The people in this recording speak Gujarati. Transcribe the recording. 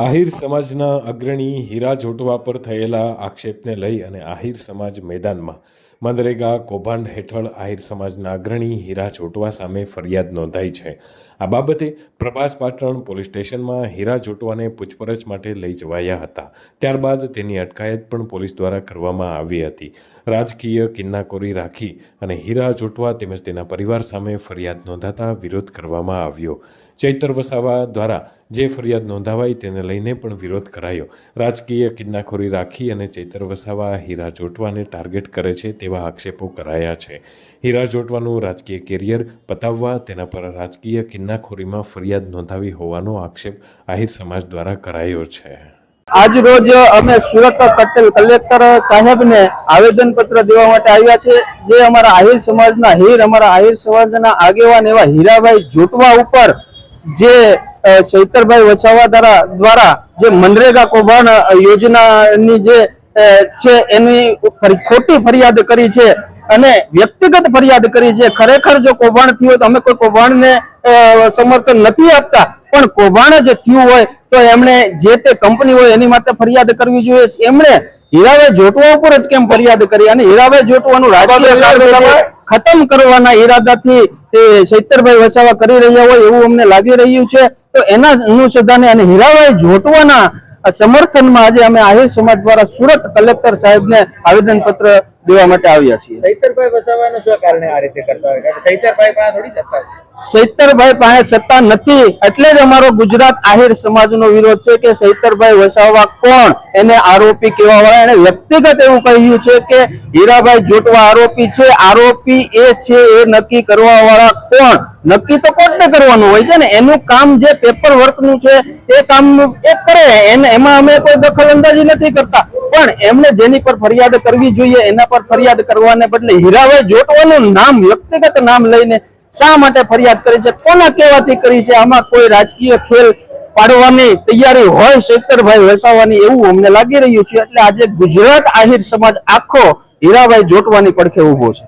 આહિર સમાજના અગ્રણી હીરા જોટવા પર થયેલા આક્ષેપને લઈ અને આહિર સમાજ મેદાનમાં મનરેગા કૌભાંડ હેઠળ આહિર સમાજના અગ્રણી હીરા જોટવા સામે ફરિયાદ નોંધાઈ છે. આ બાબતે પ્રભાસ પાટણ પોલીસ સ્ટેશનમાં હીરા જોટવાને પૂછપરછ માટે લઈ જવાયા હતા. ત્યારબાદ તેની અટકાયત પણ પોલીસ દ્વારા કરવામાં આવી હતી. રાજકીય કિન્નાકોરી રાખી અને હીરા જોટવા તેમજ તેના પરિવાર સામે ફરિયાદ નોંધાતા વિરોધ કરવામાં આવ્યો. ચૈતર વસાવા દ્વારા જે ફરિયાદ નોંધાવાઈ તેને લઈને પણ વિરોધ કરાયો. રાજકીય કિન્નાખોરી રાખી અને ચૈતર વસાવા હીરા જોટવાને ટાર્ગેટ કરે છે તેવા આક્ષેપો કરાયા છે. હીરા જોટવાનું રાજકીય કેરિયર પતાવવા તેના પર રાજકીય કિન્નાખોરીમાં ફરિયાદ નોંધાવી હોવાનો આક્ષેપ આહિર સમાજ દ્વારા કરાયો છે. આજ રોજ અમે સુરત પટેલ કલેક્ટર સાહેબને આવેદન પત્ર દેવા માટે આવ્યા છે જે અમારા આહિર સમાજના હીર, અમારા આહિર સમાજના આગેવાન એવા હીરાભાઈ જોટવા ઉપર જે ચૈતરભાઈ વસાવા દ્વારા દ્વારા જે મનરેગા કૌભાંડ યોજનાની જે છે એની ખોટી ફરિયાદ કરી છે અને વ્યક્તિગત ફરિયાદ કરી છે. ખરેખર જો કૌભાંડ થયું તો અમે કોઈ કૌભાંડને સમર્થન નથી આપતા. પણ કૌભાંડ જ થયું હોય તો એમણે જે તે કંપની હોય એની માટે ફરિયાદ કરવી જોઈએ. એમણે હીરાભાઈ જોટવા ઉપર જ કેમ ફરિયાદ કરી? અને હીરાભાઈ જોટવાનું રાજકીય ખતમ કરવાના ઈરાદાથી એ ચૈતરભાઈ વસાવા કરી રહ્યા હોય એવું અમને લાગી રહ્યું છે. તો એના અનુસંધાને અને હીરાભાઈ જોટવાના સમર્થનમાં આજે અમે આહિર સમાજ દ્વારા સુરત કલેક્ટર સાહેબને આવેદન પત્ર દેવા માટે આવ્યા છીએ. સૈતરભાઈ વસાવાનું શું કારણે આ રીતે કરતા હોય? કારણ પાસે થોડી સત્તા છે. પાસે સત્તા નથી એટલે જ અમારો ગુજરાત આહિર સમાજનો વિરોધ છે કે સૈતરભાઈ વસાવા કોણ? એને આરોપી કહેવા વાળા એને વ્યક્તિગત એવું કહ્યું છે કે હીરાભાઈ જોટવા આરોપી છે આરોપી એ છે એ નક્કી કરવા વાળા કોણ? નક્કી તો કોર્ટને કરવાનું હોય છે ને એનું કામ જે પેપર વર્કનું છે એ કામ એ કરે એને એમાં અમે કોઈ દખલ અંદાજી નથી કરતા. પણ એમણે જેની પર ફરિયાદ કરવી જોઈએ, એના પર ફરિયાદ કરવાને બદલે હીરાભાઈ જોટવાનું નામ, વ્યક્તિગત નામ લઈને શા માટે ફરિયાદ કરી છે, કોના કહેવાથી કરી છે, આમાં કોઈ રાજકીય ખેલ પાડવાની તૈયારી હોય શેતરભાઈ વસાવાની એવું અમને લાગી રહ્યું છે, એટલે આજે ગુજરાત આહિર સમાજ આખો હીરાભાઈ જોટવાની પડખે ઊભો છે.